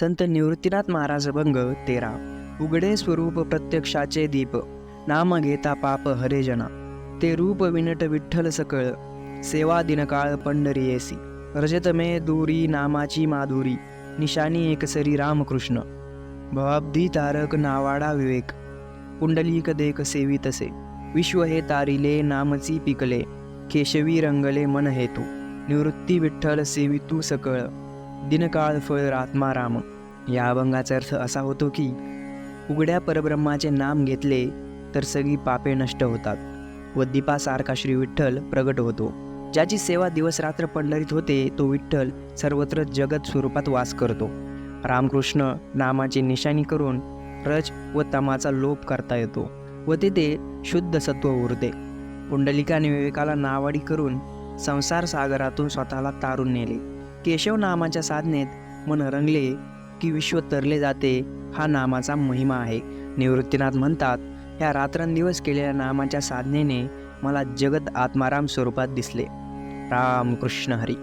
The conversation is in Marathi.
संत निवृत्तीनाथ महाराज भंग तेरा. उघडे स्वरूप प्रत्यक्षाचे दीप. नाम घेता पाप हरे जना. ते रूप विनट विठ्ठल सकळ. सेवा दिनकाळ पंढरीयेसी. रजतमे दूरी नामाची माधुरी. निशानी एकसरी रामकृष्ण. भवाब्दी तारक नावाडा विवेक. पुंडलीक देख सेवी तसे. विश्व हे तारिले नामची पिकले. केशवी रंगले मन हेतू. निवृत्ती विठ्ठल सेवितू सकळ. दिनकाळ फळ आत्मा राम. या अभंगाचा अर्थ असा होतो की उघड्या परब्रह्माचे नाम घेतले तर सगळी पापे नष्ट होतात व दीपासारखा श्री विठ्ठल प्रगट होतो. ज्याची सेवा दिवसरात्र पंढरीत होते तो विठ्ठल सर्वत्र जगत स्वरूपात वास करतो. रामकृष्ण नामाची निशाणी करून रज व तमाचा लोप करता येतो व तेथे शुद्ध सत्व उरते. पुंडलिकाने विवेकाला नावाडी करून संसार सागरातून स्वतःला तारून नेले. केशव नामाच्या साधनेत मन रंगले की विश्व तरले जाते हा नामाचा महिमा आहे. निवृत्तीनाथ म्हणतात ह्या रात्रंदिवस केलेल्या नामाच्या साधनेने मला जगत आत्माराम स्वरूपात दिसले. राम कृष्ण हरी.